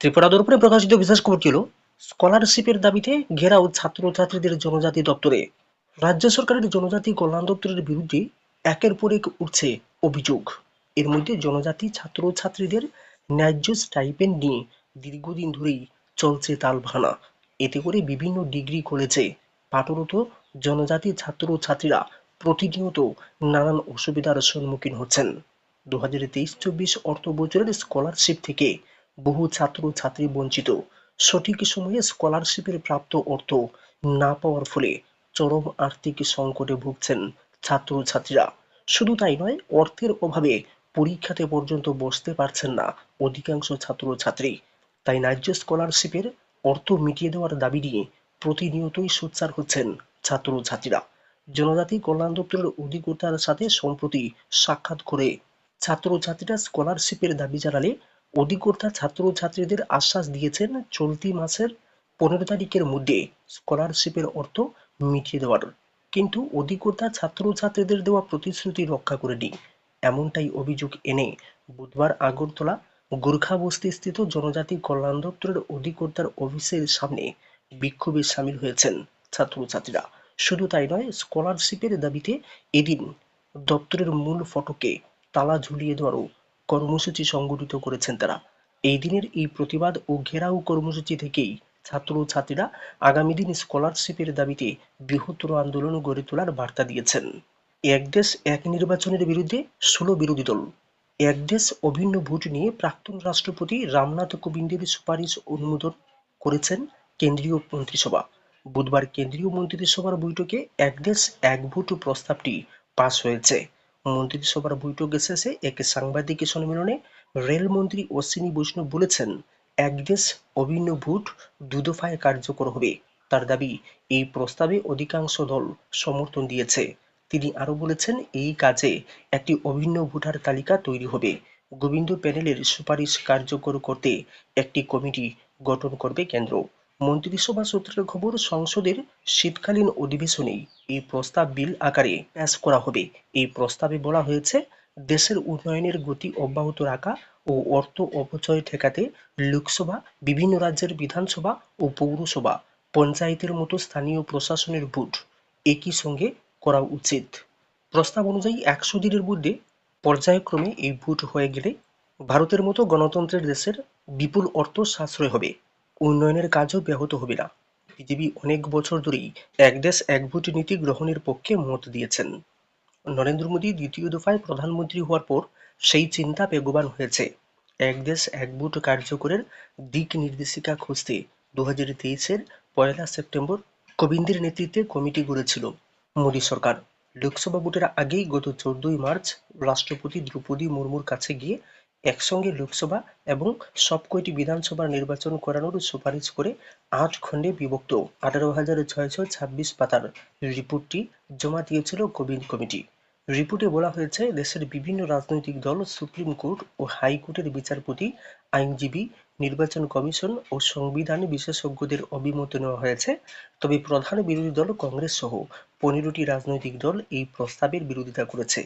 ত্রিপুরা দর্পণে প্রকাশিত বিশেষ খবরটি হল? স্কলারশিপের দাবিতে ঘেরাও ছাত্রছাত্রীদের জনজাতি দপ্তরে। রাজ্য সরকারের জনজাতি কল্যাণ দপ্তরের বিরুদ্ধে একের পর এক উঠছে অভিযোগ। এর মধ্যে জনজাতি ছাত্রছাত্রীদের ন্যায্য স্টাইপেন্ড নিয়ে দীর্ঘদিন ধরেই চলছে তাল তালভানা এতে করে বিভিন্ন ডিগ্রি কলেজে পাঠরত জনজাতি ছাত্রছাত্রীরা প্রতিনিয়ত নানান অসুবিধার সম্মুখীন হচ্ছেন। দু হাজার তেইশ চব্বিশ অর্থ বছরের স্কলারশিপ থেকে বহু ছাত্রছাত্রী বঞ্চিত। সঠিক সময়ে স্কলারশিপের প্রাপ্ত অর্থ না পাওয়ার ফলে চরম আর্থিক সংকটে ভুগছেন ছাত্রছাত্রীরা শুধু তাই নয়, অর্থের অভাবে পরীক্ষাতে পর্যন্ত বসতে পারছেন না অধিকাংশ ছাত্রছাত্রী তাই ন্যায্য স্কলারশিপের অর্থ মিটিয়ে দেওয়ার দাবি নিয়ে প্রতিনিয়তই সোচ্চার হচ্ছেন ছাত্রছাত্রীরা জনজাতি কল্যাণ দপ্তরের অধিকর্তার সাথে সম্প্রতি সাক্ষাৎ করে ছাত্রছাত্রীরা স্কলারশিপের দাবি জানালে অধিকর্তা ছাত্রছাত্রীদের আশ্বাস দিয়েছেন চলতি মাসের পনেরো তারিখের মধ্যে স্কলারশিপের অর্থ মিটিয়ে দেওয়ার। কিন্তু অধিকর্তা ছাত্রছাত্রীদের দেওয়া প্রতিশ্রুতি রক্ষা করেনি এমনটাই অভিযোগ এনে বুধবার আগরতলা গোর্খা বস্তি স্থিত জনজাতি কল্যাণ দপ্তরের অধিকর্তার অফিসের সামনে বিক্ষোভে সামিল হয়েছেন ছাত্রছাত্রীরা। শুধু তাই নয়, স্কলারশিপের দাবিতে এদিন দপ্তরের মূল ফটকে তালা ঝুলিয়ে দেওয়ারও কর্মসূচি সংগঠিত করেছেন তারা। এই দিনের এই প্রতিবাদ ও ঘেরাও কর্মসূচি থেকেই ছাত্র ও ছাত্রীরা আগামী দিন স্কলারশিপের দাবিতে বৃহত্তর আন্দোলন গড়ে তোলার বার্তা দিয়েছেন। এক দেশ, এক নির্বাচনের বিরুদ্ধে ষোলো বিরোধী দল। এক দেশ অভিন্ন ভোট নিয়ে প্রাক্তন রাষ্ট্রপতি রামনাথ কোবিন্দের সুপারিশ অনুমোদন করেছেন কেন্দ্রীয় মন্ত্রিসভা। বুধবার কেন্দ্রীয় মন্ত্রিসভার বৈঠকে এক দেশ, এক ভোট প্রস্তাবটি পাস হয়েছে। মন্ত্রিসভার বৈঠক শেষে এক সাংবাদিক সম্মেলনে রেলমন্ত্রী অশ্বিনী বৈষ্ণব বলেছেন, এক দেশ অভিন্ন ভোট দুদফায় কার্যকর হবে। তার দাবি, এই প্রস্তাবে অধিকাংশ দল সমর্থন দিয়েছে। তিনি আরও বলেছেন, এই কাজে একটি অভিন্ন ভোটার তালিকা তৈরি হবে। গোবিন্দ প্যানেলের সুপারিশ কার্যকর করতে একটি কমিটি গঠন করবে কেন্দ্র। মন্ত্রিসভা সূত্রের খবর, সংসদের শীতকালীন অধিবেশনেই এই প্রস্তাব বিল আকারে পেশ করা হবে। এই প্রস্তাবে বলা হয়েছে, দেশের উন্নয়নের গতি অব্যাহত রাখা ও অর্থ অপচয় ঠেকাতে লোকসভা, বিভিন্ন রাজ্যের বিধানসভা ও পৌরসভা, পঞ্চায়েতের মতো স্থানীয় প্রশাসনের ভোট একই সঙ্গে করা উচিত। প্রস্তাব অনুযায়ী একশো দিনের মধ্যে পর্যায়ক্রমে এই ভোট হয়ে গেলে ভারতের মতো গণতন্ত্রের দেশের বিপুল অর্থ সাশ্রয় হবে। উন্নয়নের কাজও ব্যাহত হবে না। বিজেপি অনেক বছর ধরেই এক দেশ এক ভোট নীতি গ্রহণের পক্ষে মত দিয়েছেন। নরেন্দ্র মোদী দ্বিতীয় দফায় প্রধানমন্ত্রী হওয়ার পর সেই চিন্তা বেগবান হয়েছে। এক দেশ এক ভোট কার্যকরের দিক নির্দেশিকা খুঁজতে দু হাজার তেইশের পয়লা সেপ্টেম্বর কোবিন্দের নেতৃত্বে কমিটি গড়েছিল মোদী সরকার। লোকসভা ভোটের আগেই গত চোদ্দই মার্চ রাষ্ট্রপতি দ্রৌপদী মুর্মুর কাছে গিয়ে একসঙ্গে লোকসভা এবং সব কয়টি বিধানসভার নির্বাচন করানোর সুপারিশ করে আট খণ্ডে বিভক্ত। আঠারো হাজার ছয়শো ছাব্বিশ পাতার রিপোর্টটি জমা দিয়েছিল কোবিন্দ কমিটি। রিপোর্টে বলা হয়েছে, দেশের বিভিন্ন রাজনৈতিক দল, সুপ্রিম কোর্ট ও হাইকোর্টের বিচারপতি, আইনজীবী, নির্বাচন কমিশন ও সংবিধান বিশেষজ্ঞদের অভিমত নেওয়া হয়েছে। তবে প্রধান বিরোধী দল কংগ্রেস সহ পনেরোটি রাজনৈতিক দল এই প্রস্তাবের বিরোধিতা করেছে।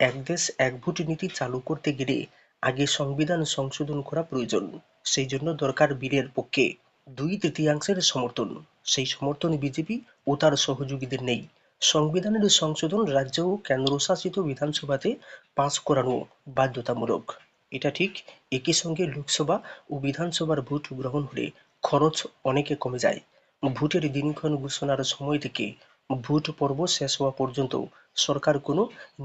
এক দেশ এক ভোট নীতি চালু করতে গেলে আগে সংবিধান সংশোধন করা প্রয়োজন সেই জন্য দরকার বিলের পক্ষে। দুই তৃতীয়াংশের সমর্থন, সেই সমর্থন বিজেপি ও তার সহযোগীদের নেই। সংবিধানের সংশোধন রাজ্য ও কেন্দ্রশাসিত বিধানসভাতে পাস করানো বাধ্যতামূলক। এটা ঠিক, একই সঙ্গে লোকসভা ও বিধানসভার ভোট গ্রহণ হলে খরচ অনেকে কমে যায়। ভোটের দিনক্ষণ ঘোষণার সময় থেকে ভোট পর্ব শেষ হওয়া পর্যন্ত সরকার কোনো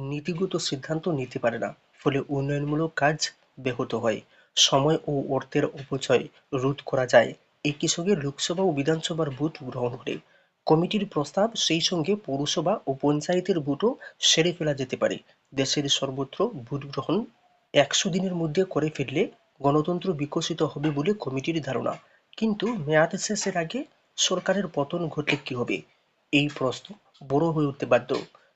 নীতিগত সিদ্ধান্ত নিতে পারে না। ফলে উন্নয়নমূলক কাজ ব্যাহত হয়। সময় ও অর্থের অপচয় রোধ করা যায়। একই সঙ্গে লোকসভা ও বিধানসভার ভোট গ্রহণ হলে কমিটির প্রস্তাব সেই সঙ্গে পৌরসভা ও পঞ্চায়েতের ভোটও সেরে ফেলা যেতে পারে। দেশের সর্বত্র ভোট গ্রহণ একশো দিনের মধ্যে করে ফেললে গণতন্ত্র বিকশিত হবে বলে কমিটির ধারণা। কিন্তু মেয়াদ শেষের আগে সরকারের পতন ঘটলে কি হবে? এই প্রশ্ন বড় হয়ে উঠতে বাধ্য।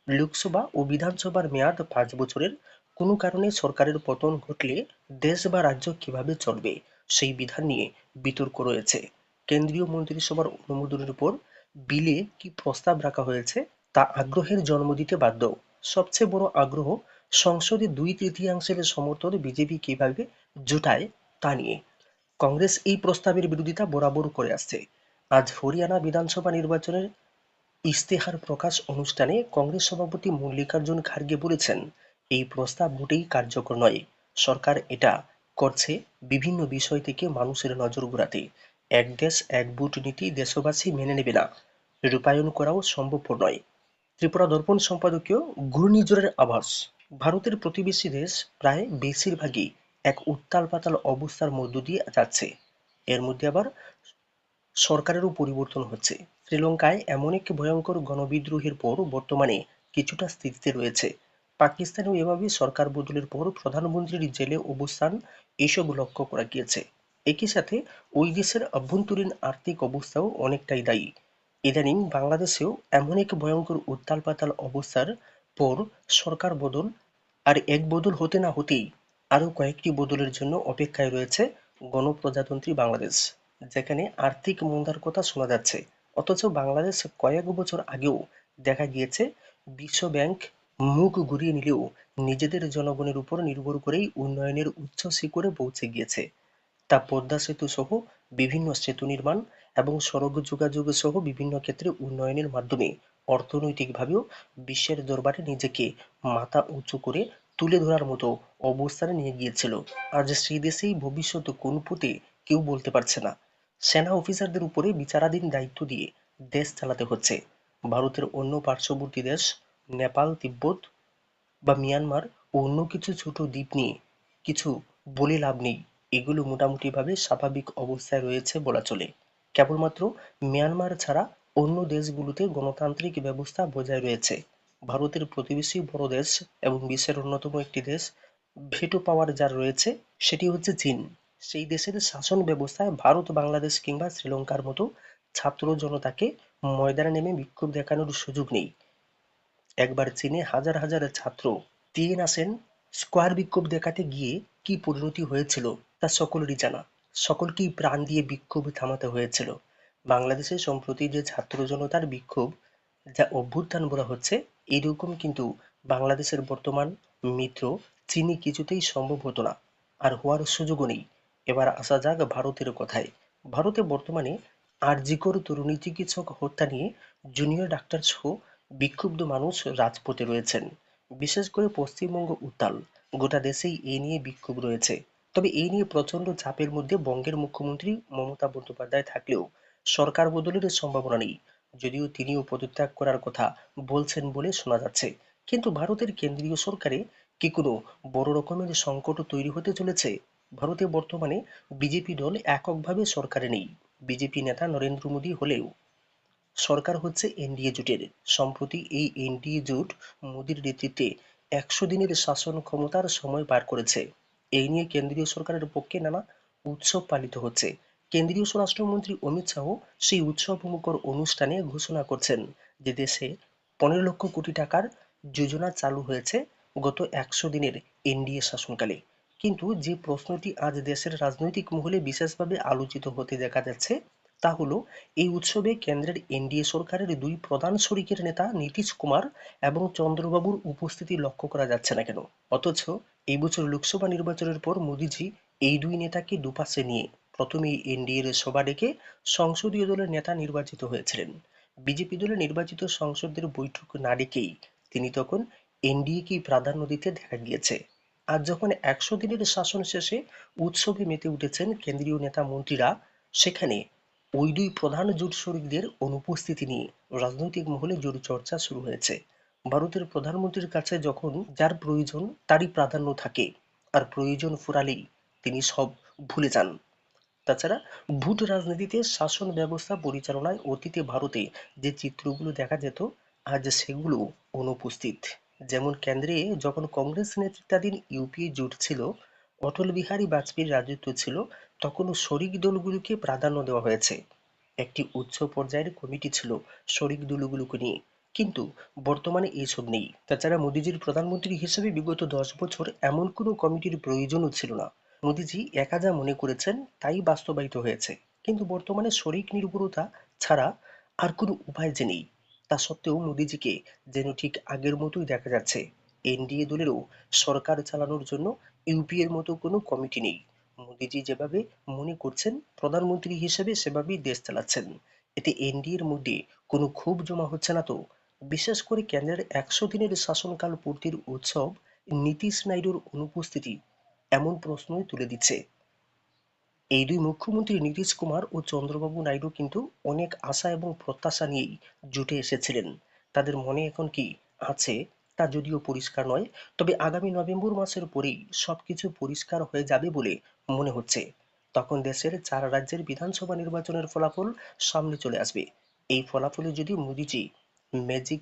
লোকসভা ও বিধানসভার মেয়াদ পাঁচ বছরের কোনো কারণে সরকারের পতন ঘটলে দেশ বা রাজ্য কীভাবে চলবে, সেই বিধান নিয়ে বিতর্ক রয়েছে। কেন্দ্রীয় মন্ত্রিসভার অনুমোদনের পর বিলে কি প্রস্তাব রাখা হয়েছে, তা আগ্রহের জন্ম দিতে বাধ্য। সবচেয়ে বড় আগ্রহ সংসদে দুই তৃতীয়াংশের সমর্থন বিজেপি কীভাবে জোটায়, তা নিয়ে। কংগ্রেস এই প্রস্তাবের বিরোধিতা বরাবর করে আসছে। আজ হরিয়ানা বিধানসভা নির্বাচনের ইস্তেহার প্রকাশ অনুষ্ঠানে কংগ্রেস সভাপতি মল্লিকার্জুন খার্গে বলেছেন এই প্রস্তাব মোটেই কার্যকর নয়। সরকার এটা করছে বিভিন্ন বিষয় থেকে মানুষের নজর ঘোরাতে। এক দেশ, এক ভোট নীতি দেশবাসী মেনে নেবে না। রূপায়ণ করাও সম্ভবপর নয়। ত্রিপুরা দর্পণ সম্পাদকীয় ঘূর্ণিঝড়ের আভাস। ভারতের প্রতিবেশী দেশ প্রায় বেশিরভাগই এক উত্তাল পাতাল অবস্থার মধ্য দিয়ে যাচ্ছে। এর মধ্যে আবার সরকারেরও পরিবর্তন হচ্ছে। শ্রীলঙ্কায় এমন এক ভয়ঙ্কর গণবিদ্রোহের পর বর্তমানে কিছুটা স্থিতিতে রয়েছে। পাকিস্তানেও এভাবে সরকার বদলের পর প্রধানমন্ত্রীর জেলে অবস্থান এসব লক্ষ্য করা গিয়েছে। একই সাথে ওই দেশের অভ্যন্তরীণ আর্থিক অবস্থাও অনেকটাই দায়ী। ইদানিং বাংলাদেশেও এমন এক ভয়ঙ্কর উত্তাল পাতাল অবস্থার পর সরকার বদল, আর এক বদল হতে না হতেই আরও কয়েকটি বদলের জন্য অপেক্ষায় রয়েছে গণপ্রজাতন্ত্রী বাংলাদেশ, যেখানে আর্থিক মন্দার কথা শোনা যাচ্ছে। অথচ বাংলাদেশ কয়েক বছর আগেও দেখা গিয়েছে বিশ্ব ব্যাংক মুখ ঘুরিয়ে নিলেও নিজেদের জনগণের উপর নির্ভর করেই উন্নয়নের উচ্চ শিখরে পৌঁছে গিয়েছে। তা পদ্মা সেতু সহ বিভিন্ন সেতু নির্মাণ এবং সড়ক যোগাযোগ সহ বিভিন্ন ক্ষেত্রে উন্নয়নের মাধ্যমে অর্থনৈতিকভাবেও বিশ্বের দরবারে নিজেকে মাথা উঁচু করে তুলে ধরার মতো অবস্থানে নিয়ে গিয়েছিল। আজ সেই দেশেই ভবিষ্যৎ কোন পুঁতে কেউ বলতে পারছে না। সেনা অফিসারদের উপরে বিচারাধীন দায়িত্ব দিয়ে দেশ চালাতে হচ্ছে। ভারতের অন্য পার্শ্ববর্তী দেশ নেপাল, তিব্বত বা মিয়ানমার ও অন্য কিছু ছোট দ্বীপ নিয়ে কিছু বলে লাভ নেই। এগুলো মোটামুটিভাবে স্বাভাবিক অবস্থায় রয়েছে বলা চলে। কেবলমাত্র মিয়ানমার ছাড়া অন্য দেশগুলোতে গণতান্ত্রিক ব্যবস্থা বজায় রয়েছে। ভারতের প্রতিবেশী বড় দেশ এবং বিশ্বের অন্যতম একটি দেশ ভেটো পাওয়ার যার রয়েছে সেটি হচ্ছে চীন। সেই দেশের শাসন ব্যবস্থায় ভারত, বাংলাদেশ কিংবা শ্রীলঙ্কার মতো ছাত্র জনতাকে ময়দানে নেমে বিক্ষোভ দেখানোর সুযোগ নেই। একবার চীনে হাজার হাজার ছাত্র তিন আসেন স্কোয়ার বিক্ষোভ দেখাতে গিয়ে কি পরিণতি হয়েছিল তা সকলেরই জানা। সকলকেই প্রাণ দিয়ে বিক্ষোভ থামাতে হয়েছিল। বাংলাদেশে সম্প্রতি যে ছাত্র জনতার বিক্ষোভ যা অভ্যুত্থান বলা হচ্ছে, এরকম কিন্তু বাংলাদেশের বর্তমান মিত্র চীনে কিছুতেই সম্ভব হতো না। আর হওয়ার সুযোগও নেই। এবার আসা যাক ভারতের কথায়। ভারতে বর্তমানে আরজিকর তরুণী চিকিৎসক হত্যা নিয়ে জুনিয়র ডাক্তার সহ বিক্ষুব্ধ মানুষ রাজপথে রয়েছেন। বিশেষ করে পশ্চিমবঙ্গ উত্তাল, গোটা দেশেই এ নিয়ে বিক্ষোভ রয়েছে। তবে এই নিয়ে প্রচণ্ড চাপের মধ্যে বঙ্গের মুখ্যমন্ত্রী মমতা বন্দ্যোপাধ্যায় থাকলেও সরকার বদলের সম্ভাবনা নেই। যদিও তিনিও পদত্যাগ করার কথা বলছেন বলে শোনা যাচ্ছে। কিন্তু ভারতের কেন্দ্রীয় সরকারে কি কোনো বড় রকমের সংকট তৈরি হতে চলেছে? ভারতে বর্তমানে বিজেপি দল এককভাবে সরকারে নেই। বিজেপি নেতা নরেন্দ্র মোদী হলেও সরকার হচ্ছে এনডিএ জোটের। সম্প্রতি এই এনডিএ জোট মোদীর নেতৃত্বে একশো দিনের শাসন ক্ষমতার সময় পার করেছে। এই নিয়ে কেন্দ্রীয় সরকারের পক্ষে নানা উৎসব পালিত হচ্ছে। কেন্দ্রীয় স্বরাষ্ট্রমন্ত্রী অমিত শাহ সেই উৎসবমুখর অনুষ্ঠানে ঘোষণা করছেন যে দেশে পনেরো লক্ষ কোটি টাকার যোজনা চালু হয়েছে গত একশো দিনের এনডিএ শাসনকালে। কিন্তু যে প্রশ্নটি আজ দেশের রাজনৈতিক মহলে বিশেষভাবে আলোচিত হতে দেখা যাচ্ছে তা হলো, এই উৎসবে কেন্দ্রের এনডিএ সরকারের দুই প্রধান শরিকের নেতা নীতিশ কুমার এবং চন্দ্রবাবুর উপস্থিতি লক্ষ্য করা যাচ্ছে না কেন? অথচ এই বছর লোকসভা নির্বাচনের পর মোদিজি এই দুই নেতাকে দুপাশে নিয়ে প্রথমেই এনডিএর সভা ডেকে সংসদীয় দলের নেতা নির্বাচিত হয়েছিলেন। বিজেপি দলের নির্বাচিত সংসদদের বৈঠক না ডেকেই তিনি তখন এনডিএকেই প্রাধান্য দিতে দেখা গিয়েছে। আজ যখন একশো দিনের শাসন শেষে উৎসবে মেতে উঠেছেন কেন্দ্রীয় নেতা মন্ত্রীরা, সেখানে ওই দুই প্রধান জোট শরিকদের অনুপস্থিতি নিয়ে রাজনৈতিক মহলে জোর চর্চা শুরু হয়েছে। ভারতের প্রধানমন্ত্রীর কাছে যখন যার প্রয়োজন তারই প্রাধান্য থাকে, আর প্রয়োজন ফুরালেই তিনি সব ভুলে যান। তাছাড়া ভোট রাজনীতিতে শাসন ব্যবস্থা পরিচালনায় অতীতে ভারতে যে চিত্রগুলো দেখা যেত, আজ সেগুলো অনুপস্থিত। যেমন কেন্দ্রে যখন কংগ্রেস নেতৃত্বাধীন ইউপিএ জোট ছিল, অটল বিহারী বাজপেয়ীর রাজত্ব ছিল তখন শরিক দলগুলোকে প্রাধান্য দেওয়া হয়েছে। একটি উচ্চ পর্যায়ের কমিটি ছিল শরিক দলগুলোকে নিয়ে। কিন্তু বর্তমানে এইসব নেই। তাছাড়া মোদিজির প্রধানমন্ত্রী হিসেবে বিগত দশ বছর এমন কোনো কমিটির প্রয়োজনও ছিল না। মোদিজি একা যা মনে করেছেন, তাই বাস্তবায়িত হয়েছে। কিন্তু বর্তমানে শরিক নির্ভরতা ছাড়া আর কোনো উপায় যে নেই, তা সত্ত্বেও মোদিজিকে যেন ঠিক আগের মতোই দেখা যাচ্ছে। এনডিএ দলেরও সরকার চালানোর জন্য ইউপিএর মতো কোনো কমিটি নেই। মোদিজি যেভাবে মনে করছেন, প্রধানমন্ত্রী হিসেবে সেভাবেই দেশ চালাচ্ছেন। এতে এনডিএর মধ্যে কোনো ক্ষোভ জমা হচ্ছে না তো? বিশেষ করে কেন্দ্রের একশো দিনের শাসনকাল পূর্তির উৎসব নীতিশ নাইডুর অনুপস্থিতি এমন প্রশ্নই তুলে দিচ্ছে। এই দুই মুখ্যমন্ত্রী নীতিশ কুমার ও চন্দ্রবাবু নাইডু কিন্তু অনেক আশা এবং প্রত্যাশা নিয়েই জুটে এসেছিলেন। তাদের মনে এখন কি আছে তা যদিও পরিষ্কার নয়, তবে আগামী নভেম্বর মাসের পরেই সবকিছু পরিষ্কার হয়ে যাবে বলে মনে হচ্ছে। তখন দেশের চার রাজ্যের বিধানসভা নির্বাচনের ফলাফল সামনে চলে আসবে। এই ফলাফলে যদি মোদিজি ম্যাজিক